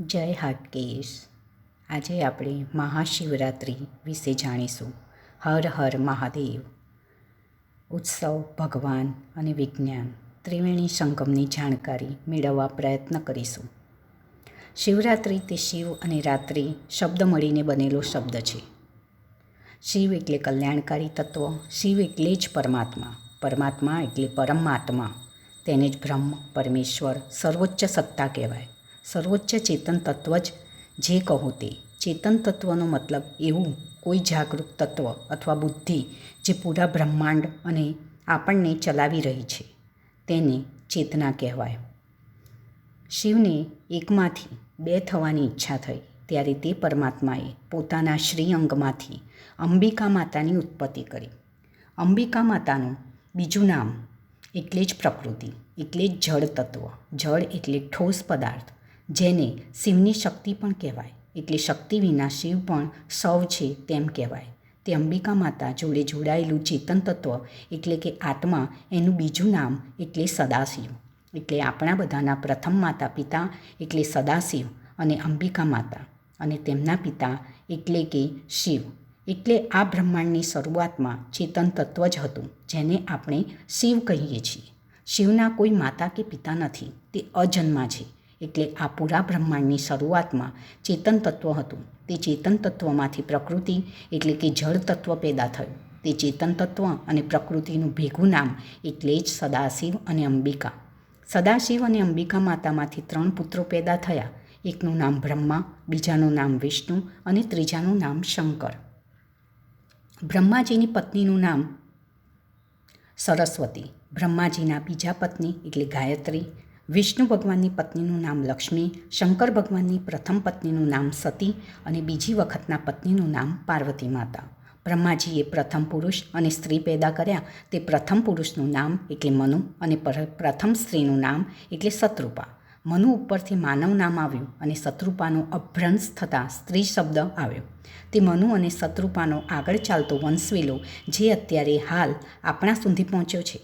જય હાટકેશ. આજે આપણે મહાશિવરાત્રિ વિશે જાણીશું. હર હર મહાદેવ. ઉત્સવ, ભગવાન અને વિજ્ઞાન ત્રિવેણી સંગમની જાણકારી મેળવવા પ્રયત્ન કરીશું. શિવરાત્રિ તે શિવ અને રાત્રિ શબ્દ મળીને બનેલો શબ્દ છે. શિવ એટલે કલ્યાણકારી તત્વ, શિવ એટલે જ પરમાત્મા પરમાત્મા એટલે પરમાત્મા તેને જ બ્રહ્મ, પરમેશ્વર, સર્વોચ્ચ સત્તા કહેવાય. સર્વોચ્ચ ચેતન તત્વ જ. જે કહો તે, ચેતન તત્વનો મતલબ એવું કોઈ જાગૃત તત્વ અથવા બુદ્ધિ જે પૂરા બ્રહ્માંડ અને આપણને ચલાવી રહી છે. તેને ચેતના કહેવાય. શિવને એકમાંથી બે થવાની ઈચ્છા થઈ, ત્યારે તે પરમાત્માએ પોતાના શ્રી અંગમાંથી અંબિકા માતાની ઉત્પત્તિ કરી. અંબિકા માતાનું બીજું નામ એટલે જ પ્રકૃતિ, એટલે જ જળ તત્વ. જળ એટલે ઠોસ પદાર્થ. જેને શિવની શક્તિ પણ કહેવાય. એટલે શક્તિ વિના શિવ પણ સૌ છે તેમ કહેવાય. તે અંબિકા માતા જોડે જોડાયેલું ચેતન તત્વ એટલે કે આત્મા એનું બીજું નામ એટલે સદાશિવ. એટલે આપણા બધાના પ્રથમ માતા પિતા એટલે સદાશિવ અને અંબિકા માતા. અને તેમના પિતા એટલે કે શિવ. એટલે આ બ્રહ્માંડની શરૂઆતમાં ચેતન તત્વ જ હતું, જેને આપણે શિવ કહીએ છીએ. શિવના કોઈ માતા કે પિતા નથી, તે અજન્મા છે. એટલે આ પૂરા બ્રહ્માંડની શરૂઆતમાં ચેતન તત્વ હતું. તે ચેતન તત્વમાંથી પ્રકૃતિ એટલે કે જળ તત્વ પેદા થયું. તે ચેતન તત્વ અને પ્રકૃતિનું ભેગું નામ એટલે જ સદાશિવ અને અંબિકા. સદાશિવ અને અંબિકા માતામાંથી ત્રણ પુત્રો પેદા થયા. એકનું નામ બ્રહ્મા, બીજાનું નામ વિષ્ણુ અને ત્રીજાનું નામ શંકર. બ્રહ્માજીની પત્નીનું નામ સરસ્વતી. બ્રહ્માજીના બીજા પત્ની એટલે ગાયત્રી વિષ્ણુ ભગવાનની પત્નીનું નામ લક્ષ્મી, શંકર ભગવાનની પ્રથમ પત્નીનું નામ સતી અને બીજી વખતના પત્નીનું નામ પાર્વતી માતા. બ્રહ્માજીએ પ્રથમ પુરુષ અને સ્ત્રી પેદા કર્યા. તે પ્રથમ પુરુષનું નામ એટલે મનુ અને પ્રથમ સ્ત્રીનું નામ એટલે શત્રુપા. મનુ ઉપરથી માનવ નામ આવ્યું અને શત્રુપાનો અભ્રંશ થતાં સ્ત્રી શબ્દ આવ્યો. તે મનુ અને શત્રુપાનો આગળ ચાલતો વંશવેલો, જે અત્યારે હાલ આપણા સુધી પહોંચ્યો છે.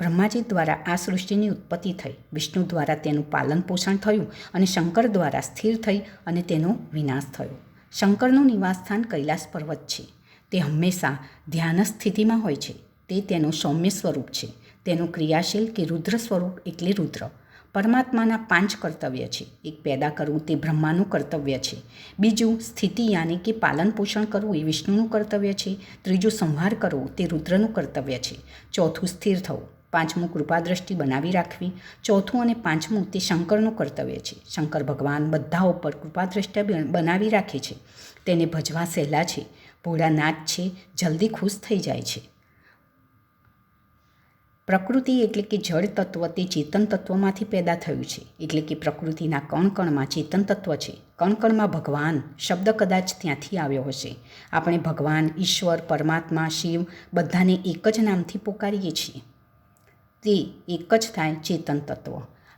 બ્રહ્માજી દ્વારા આ સૃષ્ટિની ઉત્પત્તિ થઈ. વિષ્ણુ દ્વારા તેનું પાલન પોષણ થયું અને શંકર દ્વારા સ્થિર થઈ અને તેનો વિનાશ થયો. શંકરનું નિવાસસ્થાન કૈલાસ પર્વત છે. તે હંમેશા ધ્યાન સ્થિતિમાં હોય છે. તે તેનું સૌમ્ય સ્વરૂપ છે. તેનું ક્રિયાશીલ કે રુદ્ર સ્વરૂપ એટલે રુદ્ર. પરમાત્માના પાંચ કર્તવ્ય છે. એક પેદા કરવું તે બ્રહ્માનું કર્તવ્ય છે. બીજું સ્થિતિ યાની કે પાલન પોષણ કરવું એ વિષ્ણુનું કર્તવ્ય છે. ત્રીજું સંહાર કરવો તે રુદ્રનું કર્તવ્ય છે. ચોથું સ્થિર થવું પાંચમું કૃપાદ્રષ્ટિ બનાવી રાખવી. ચોથું અને પાંચમું તે શંકરનું કર્તવ્ય છે. શંકર ભગવાન બધા ઉપર કૃપાદ્રષ્ટિ બનાવી રાખે છે. તેને ભજવા સહેલા છે. ભોળાનાથ છે. જલ્દી ખુશ થઈ જાય છે. પ્રકૃતિ એટલે કે જળ તત્વ તે ચેતન તત્વમાંથી પેદા થયું છે. એટલે કે પ્રકૃતિના કણકણમાં ચેતન તત્વ છે. કણકણમાં ભગવાન શબ્દ કદાચ ત્યાંથી આવ્યો હશે. આપણે ભગવાન, ઈશ્વર, પરમાત્મા, શિવ બધાને એક જ નામથી પોકારીએ છીએ. તે એક જ થાય ચેતન તત્વ.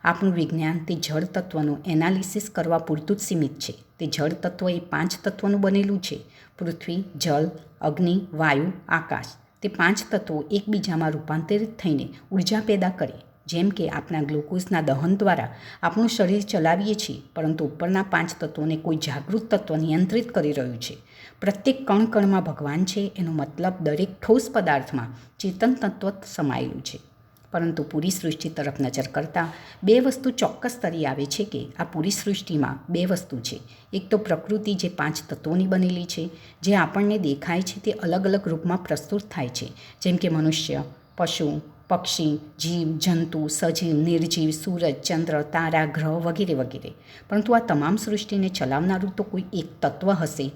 આપણું વિજ્ઞાન તે જળ તત્વનું એનાલિસિસ કરવા પૂરતું જ સીમિત છે. તે જળ તત્વ એ પાંચ તત્વનું બનેલું છે. પૃથ્વી જલ અગ્નિ, વાયુ, આકાશ. તે પાંચ તત્વો એકબીજામાં રૂપાંતરિત થઈને ઊર્જા પેદા કરે. જેમ કે આપણા ગ્લુકોઝના દહન દ્વારા આપણું શરીર ચલાવીએ છીએ, પરંતુ ઉપરના પાંચ તત્વોને કોઈ જાગૃત તત્વ નિયંત્રિત કરી રહ્યું છે. પ્રત્યેક કણ કણમાં ભગવાન છે એનો મતલબ દરેક ઠોસ પદાર્થમાં ચેતન તત્વ સમાયેલું છે. પરંતુ પૂરી સૃષ્ટિ તરફ નજર કરતાં બે વસ્તુ ચોક્કસ તરી આવે છે કે આ પૂરી સૃષ્ટિમાં બે વસ્તુ છે. એક તો પ્રકૃતિ જે પાંચ તત્વોની બનેલી છે, જે આપણને દેખાય છે તે અલગ અલગ રૂપમાં પ્રસ્તુત થાય છે. જેમ કે મનુષ્ય, પશુ, પક્ષી, જીવ, જંતુ, સજીવ, નિર્જીવ, સૂરજ, ચંદ્ર, તારા, ગ્રહ વગેરે વગેરે. પરંતુ આ તમામ સૃષ્ટિને ચલાવનારું તો કોઈ એક તત્વ હશે.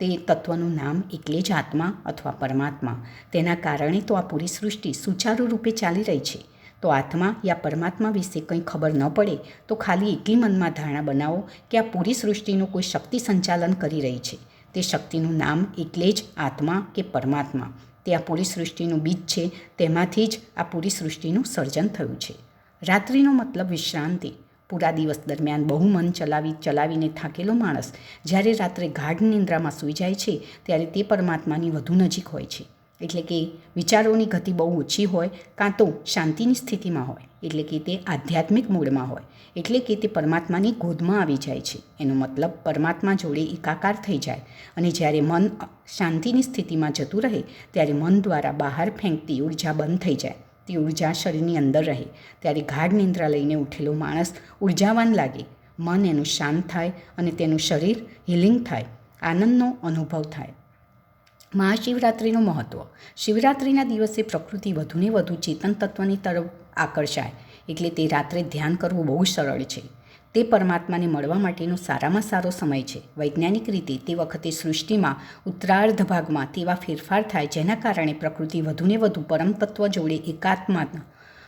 તે તત્વનું નામ એટલે જ આત્મા અથવા પરમાત્મા. તેના કારણે તો આ પૂરી સૃષ્ટિ સુચારુ રૂપે ચાલી રહી છે. તો આત્મા યા પરમાત્મા વિશે કંઈ ખબર ન પડે, તો ખાલી એટલી મનમાં ધારણા બનાવો કે આ પૂરી સૃષ્ટિનું કોઈ શક્તિ સંચાલન કરી રહી છે. તે શક્તિનું નામ એટલે જ આત્મા કે પરમાત્મા. તે આ પૂરી સૃષ્ટિનું બીજ છે, તેમાંથી જ આ પૂરી સૃષ્ટિનું સર્જન થયું છે. રાત્રિનો મતલબ વિશ્રાંતિ. પૂરા દિવસ દરમિયાન બહુ મન ચલાવી, ચલાવીને થાકેલો માણસ જ્યારે રાત્રે ગાઢ નિંદ્રામાં સૂઈ જાય છે, ત્યારે તે પરમાત્માની વધુ નજીક હોય છે. એટલે કે વિચારોની ગતિ બહુ ઓછી હોય, કાં તો શાંતિની સ્થિતિમાં હોય, એટલે કે તે આધ્યાત્મિક મૂળમાં હોય, એટલે કે તે પરમાત્માની ગોદમાં આવી જાય છે. એનો મતલબ પરમાત્મા જોડે એકાકાર થઈ જાય અને જ્યારે મન શાંતિની સ્થિતિમાં જતું રહે, ત્યારે મન દ્વારા બહાર ફેંકતી ઊર્જા બંધ થઈ જાય. તે ઊર્જા શરીરની અંદર રહે. ત્યારે ગાઢ નિંદ્રા લઈને ઉઠેલો માણસ ઉર્જાવાન લાગે. મન એનું શાંત થાય અને તેનું શરીર હિલિંગ થાય. આનંદનો અનુભવ થાય. મહાશિવરાત્રિનું મહત્ત્વ શિવરાત્રિના દિવસે પ્રકૃતિ વધુને વધુ ચેતન તત્વની તરફ આકર્ષાય. એટલે તે રાત્રે ધ્યાન કરવું બહુ સરળ છે. તે પરમાત્માને મળવા માટેનો સારામાં સારો સમય છે. વૈજ્ઞાનિક રીતે તે વખતે સૃષ્ટિમાં ઉત્તરાર્ધ ભાગમાં તેવા ફેરફાર થાય જેના કારણે પ્રકૃતિ વધુને વધુ પરમતત્વ જોડે એકાત્માનો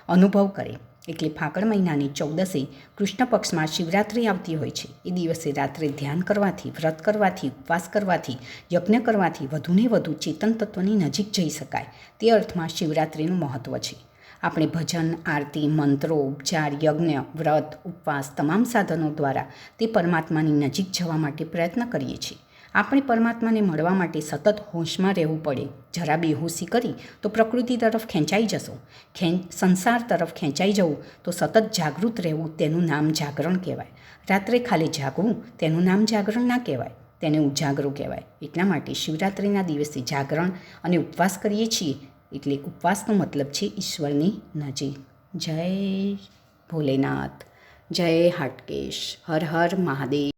અનુભવ કરે. એટલે ફાગણ મહિનાની ચૌદસે કૃષ્ણ પક્ષમાં શિવરાત્રિ આવતી હોય છે. એ દિવસે રાત્રે ધ્યાન કરવાથી, વ્રત કરવાથી, ઉપવાસ કરવાથી, યજ્ઞ કરવાથી વધુને વધુ ચેતન તત્વની નજીક જઈ શકાય. તે અર્થમાં શિવરાત્રિનું મહત્ત્વ છે. આપણે ભજન, આરતી, મંત્રો, ઉપચાર, યજ્ઞ, વ્રત, ઉપવાસ તમામ સાધનો દ્વારા તે પરમાત્માની નજીક જવા માટે પ્રયત્ન કરીએ છીએ. આપણે પરમાત્માને મળવા માટે સતત હોશમાં રહેવું પડે. જરા બેહોશી કરી તો પ્રકૃતિ તરફ ખેંચાઈ જશો. ખેં, સંસાર તરફ ખેંચાઈ જવું તો સતત જાગૃત રહેવું તેનું નામ જાગરણ કહેવાય. રાત્રે ખાલી જાગવું તેનું નામ જાગરણ ના કહેવાય. તેને ઉજાગરો કહેવાય. એટલા માટે શિવરાત્રિના દિવસે જાગરણ અને ઉપવાસ કરીએ છીએ. એટલે ઉપવાસનો મતલબ છે ઈશ્વરની નજીક. જય ભોલેનાથ. જય હાટકેશ. હર હર મહાદેવ.